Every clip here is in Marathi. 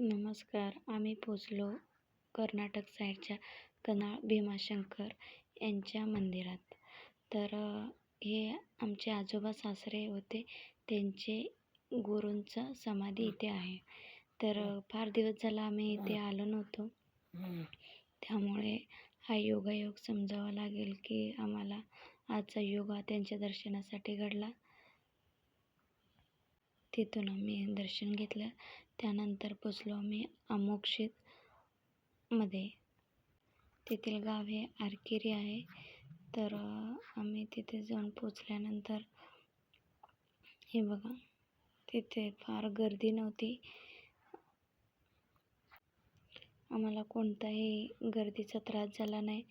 नमस्कार. आम्ही पोचलो कर्नाटक साईडच्या कनाळ भीमाशंकर यांच्या मंदिरात. तर हे आमचे आजोबा सासरे होते. त्यांचे गुरूंचं समाधी इथे आहे. तर फार दिवस झाला आम्ही इथे आलो नव्हतो. त्यामुळे हा योगायोग समजावा लागेल की आम्हाला आजचा योग हा त्यांच्या दर्शनासाठी घडला. तिथून आम्ही दर्शन घेतलं. त्यानंतर पोचलो आम्ही अमोक्षितमध्ये तेथील गाव हे आरकेरी आहे. तर आम्ही तिथे जाऊन पोचल्यानंतर हे बघा तिथे फार गर्दी नव्हती. आम्हाला कोणताही गर्दीचा त्रास झाला नाही.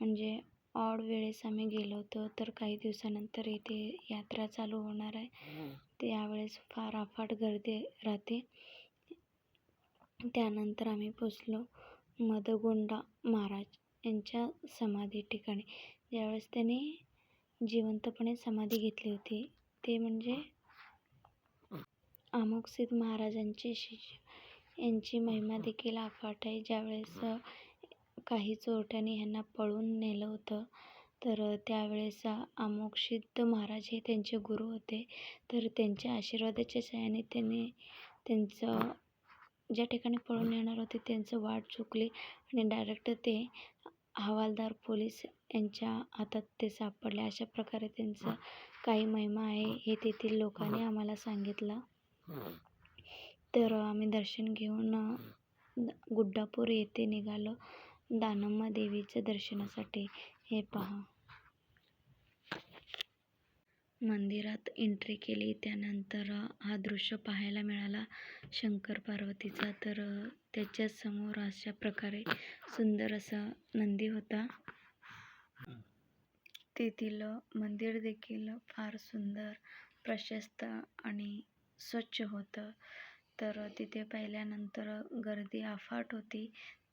म्हणजे ऑड वेळेस आम्ही गेलो होतो तर काही दिवसानंतर इथे यात्रा चालू होणार आहे. त्यावेळेस फार अफाट गर्दी राहते. त्यानंतर आम्ही पोचलो मदगोंडा महाराज यांच्या समाधी ठिकाणी. ज्यावेळेस त्यांनी जिवंतपणे समाधी घेतली होती ते म्हणजे अमोक्षित महाराजांचे शिष्य यांची महिमा देखील अफाट आहे. ज्यावेळेस काही चोरट्यांनी ह्यांना पळून नेलं होतं. तर त्यावेळेस अमोक्षित महाराज हे त्यांचे गुरु होते. तर त्यांच्या आशीर्वादाच्या सहाय्याने त्यांनी त्यांचं ज्या ठिकाणी पळून नेणार होते त्यांचं वाट चुकली आणि डायरेक्ट ते हवालदार पोलीस यांच्या हातात ते सापडले. अशा प्रकारे त्यांचं काही महिमा आहे हे तेथील लोकांनी आम्हाला सांगितलं. तर आम्ही दर्शन घेऊन गुड्डापूर येथे निघालो. दानम्मा देवीच्या दर्शनासाठी हे पहा. मंदिरात एंट्री केली त्यानंतर हा दृश्य पाहायला मिळाला. शंकर पार्वतीचा तर त्याच्यासमोर अशा प्रकारे सुंदर असा नंदी होता. तेथील मंदिर देखील फार सुंदर प्रशस्त आणि स्वच्छ होतं. तर तिथे पाहिल्यानंतर गर्दी अफाट होती.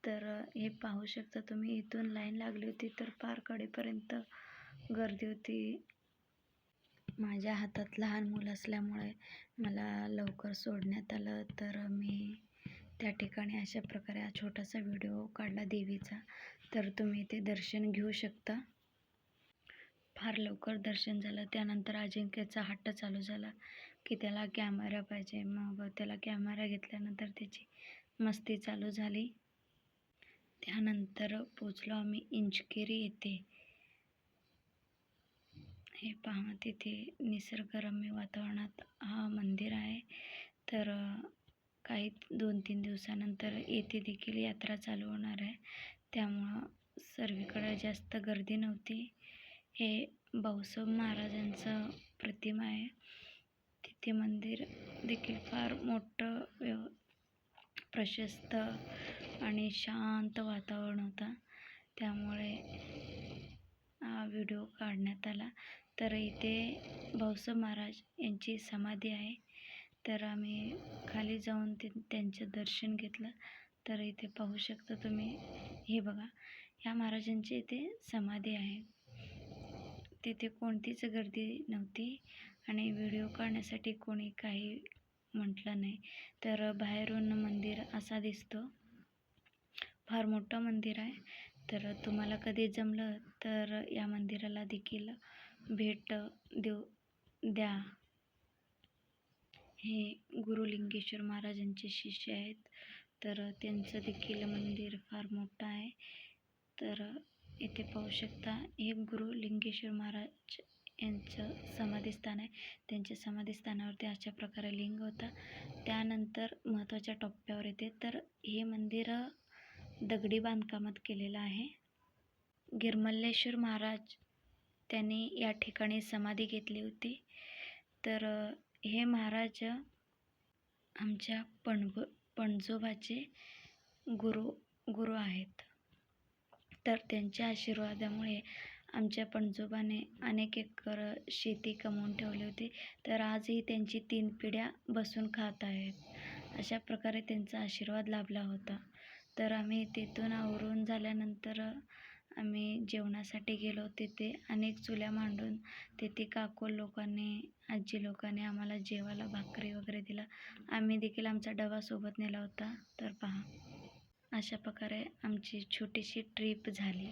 तर हे पाहू शकता तुम्ही इथून लाईन लागली होती तर फार कडेपर्यंत गर्दी होती. माझ्या हातात लहान मुलं असल्यामुळे मला लवकर सोडण्यात आलं. तर मी त्या ठिकाणी अशा प्रकारे हा छोटासा व्हिडिओ काढला देवीचा. तर तुम्ही ते दर्शन घेऊ शकता. फार लवकर दर्शन झालं. त्यानंतर अजिंक्यचा हट्ट चालू झाला. की त्याला कॅमेरा पाहिजे. मग त्याला कॅमेरा घेतल्यानंतर त्याची मस्ती चालू झाली. त्यानंतर पोचलो आम्ही इंचकेरी येथे. हे पहा तिथे निसर्गरम्य वातावरणात हा मंदिर आहे. तर काही दोन तीन दिवसानंतर येथे देखील यात्रा चालू होणार आहे. त्यामुळं सर्वीकडे जास्त गर्दी नव्हती. हे भाऊसाहेब महाराजांचं प्रतिमा आहे. ते मंदिर देखील फार मोठं व्यव प्रशस्त आणि शांत वातावरण होतं. त्यामुळे हा व्हिडिओ काढण्यात आला. तर इथे भाऊसाहेब महाराज यांची समाधी आहे. तर आम्ही खाली जाऊन ते त्यांचं दर्शन घेतलं. तर इथे पाहू शकता तुम्ही हे बघा ह्या महाराजांची इथे समाधी आहे. तिथे कोणतीच गर्दी नव्हती. आणि व्हिडिओ काढण्यासाठी कोणी काही म्हटलं नाही. तर बाहेरून मंदिर असा दिसतो. फार मोठं मंदिर आहे. तर तुम्हाला कधी जमलं तर या मंदिराला देखील भेट देऊ द्या. हे गुरुलिंगेश्वर महाराजांचे शिष्य आहेत. तर त्यांचं देखील मंदिर फार मोठं आहे. तर इथे पाहू शकता हे गुरु लिंगेश्वर महाराज यांचं समाधीस्थान आहे. त्यांच्या समाधीस्थानावरती अशा प्रकारे लिंग होता. त्यानंतर महत्त्वाच्या टप्प्यावर येते. तर हे मंदिर दगडी बांधकामात केलेलं आहे. गिरमल्लेश्वर महाराज त्यांनी या ठिकाणी समाधी घेतली होती. तर हे महाराज आमच्या पणब पणजोबाचे गुरु गुरु आहेत. तर त्यांच्या आशीर्वादामुळे आमच्या पणजोबाने अनेक एकर शेती कमवून ठेवली होती. तर आजही त्यांची तीन पिढ्या बसून खात आहेत. अशा प्रकारे त्यांचा आशीर्वाद लाभला होता. तर आम्ही तिथून आवरून झाल्यानंतर आम्ही जेवणासाठी गेलो. तिथे अनेक चुल्या मांडून तिथे काकू लोकांनी आजी लोकांनी आम्हाला जेवायला भाकरी वगैरे दिला आम्ही देखील आमचा डबा सोबत नेला होता. तर पहा अशा प्रकारे आमची छोटीशी ट्रीप झाली.